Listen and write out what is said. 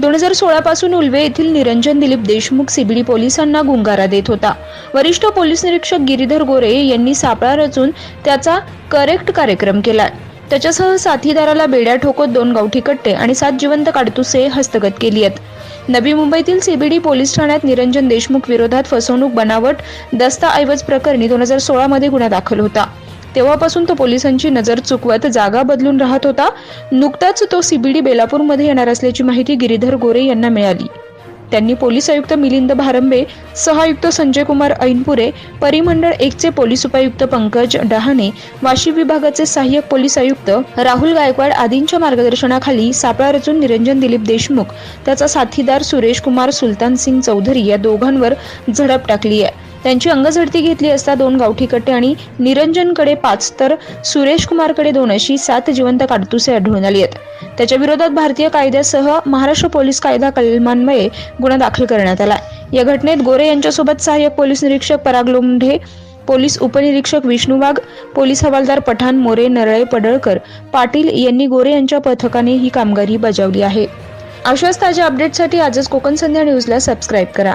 दोन हजार सोळा पासून उल्वे येथील निरंजन दिलीप देशमुख सीबीडी पोलिसांना गुंगारा देत होता. वरिष्ठ पोलीस निरीक्षक गिरीधर गोरे यांनी सापळा रचून त्याचा करेक्ट कार्यक्रम केला. त्याच्यासह साथीदाराला बेड्या ठोकत दोन गावठी कट्टे आणि सात जिवंत काडतुसे हस्तगत केली आहेत. नवी मुंबईतील सीबीडी पोलीस ठाण्यात निरंजन देशमुख विरोधात फसवणूक बनावट दस्ताऐवज प्रकरणी दोन हजार सोळामध्ये गुन्हा दाखल होता. तेव्हापासून तो पोलिसांची नजर चुकवत जागा बदलून राहत होता. नुकताच तो सीबीडी बेलापूरमध्ये येणार असल्याची माहिती गिरीधर गोरे यांना मिळाली. त्यांनी पोलीस आयुक्त मिलिंद भारंबे सहआयुक्त संजय कुमार ऐनपुरे परिमंडळ एकचे पोलीस उपायुक्त पंकज डहाणे वाशिम विभागाचे सहाय्यक पोलीस आयुक्त राहुल गायकवाड आदींच्या मार्गदर्शनाखाली सापळा रचून निरंजन दिलीप देशमुख त्याचा साथीदार सुरेश कुमार सुलतान सिंग चौधरी या दोघांवर झडप टाकली आहे. त्यांची अंगझडती घेतली असता दोन गावठी कट्टे आणि निरंजनकडे पाच तर सुरेश कुमारकडे दोन अशी सात जिवंत काडतुसे आढळून आली आहेत. त्याच्या विरोधात भारतीय कायद्यासह महाराष्ट्र पोलीस कायदा कलमान्वये गुन्हा दाखल करण्यात आला या घटनेत गोरे यांच्यासोबत सहाय्यक पोलीस निरीक्षक पराग लोंढे पोलीस उपनिरीक्षक विष्णू वाघ पोलीस हवालदार पठाण मोरे नरळे पडळकर पाटील यांनी गोरे यांच्या पथकाने ही कामगिरी बजावली आहे. अशाच ताज्या अपडेटसाठी आजच कोकण संध्या न्यूजला सबस्क्राईब करा.